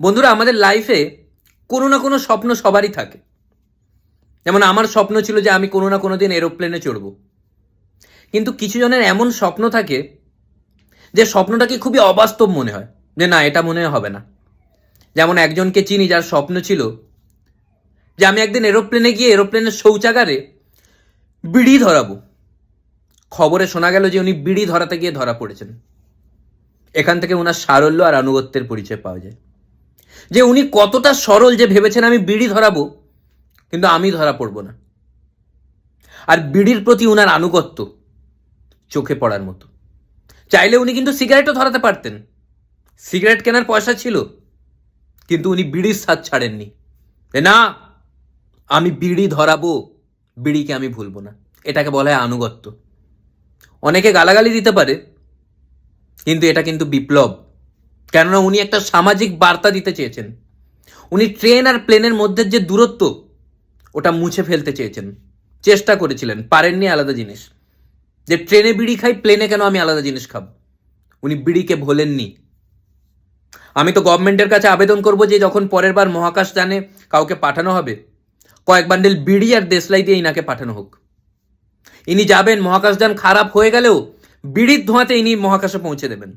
বন্ধুরা, আমাদের লাইফে কোনো না কোনো স্বপ্ন সবারই থাকে। যেমন আমার স্বপ্ন ছিল যে আমি কোনো না কোনো দিন এরোপ্লেনে চড়ব। কিন্তু কিছু জনের এমন স্বপ্ন থাকে যে স্বপ্নটাকে খুবই অবাস্তব মনে হয়, যে না, এটা মনে হবে না। যেমন একজনকে চিনি যার স্বপ্ন ছিল যে আমি একদিন এরোপ্লেনে গিয়ে এরোপ্লেনের শৌচাগারে বিড়ি ধরাবো। খবরে শোনা গেল যে উনি বিড়ি ধরাতে গিয়ে ধরা পড়েছেন। এখান থেকে ওনার সারল্য আর আনুগত্যের পরিচয় পাওয়া যায়। যে উনি কতটা সরল যে ভেবেছেন, আমি বিড়ি ধরাবো, কিন্তু আমি ধরা পড়ব না। আর বিড়ির প্রতি উনার আনুগত্য চোখে পড়ার মতো। চাইলে উনি কিন্তু সিগারেটও ধরাতে পারতেন। সিগারেট কেনার পয়সা ছিল, কিন্তু উনি বিড়ির স্বাদ ছাড়েননি। না, আমি বিড়ি ধরাবো, বিড়িকে আমি ভুলবো না। এটাকে বলা হয় আনুগত্য। অনেকে গালাগালি দিতে পারে, কিন্তু এটা কিন্তু বিপ্লব। কেননা উনি একটা সামাজিক বার্তা দিতে চেয়েছেন। উনি ট্রেন আর প্লেনের মধ্যে যে দূরত্ব, ওটা মুছে ফেলতে চেয়েছেন। চেষ্টা করেছিলেন, পারেননি আলাদা জিনিস। যে ট্রেনে বিড়ি খাই, প্লেনে কেন আমি আলাদা জিনিস খাব? উনি বিড়িকে ভোলেননি। আমি তো গভর্নমেন্টের কাছে আবেদন করব যে যখন পরের বার মহাকাশ জানে কাউকে পাঠানো হবে, কয়েক বান্ডেল বিড়ি আর দেশলাই দিয়ে ইনাকে পাঠানো হোক। ইনি যাবেন মহাকাশযান খারাপ হয়ে গেলেও বিড়ির ধোঁয়াতে ইনি মহাকাশে পৌঁছে দেবেন।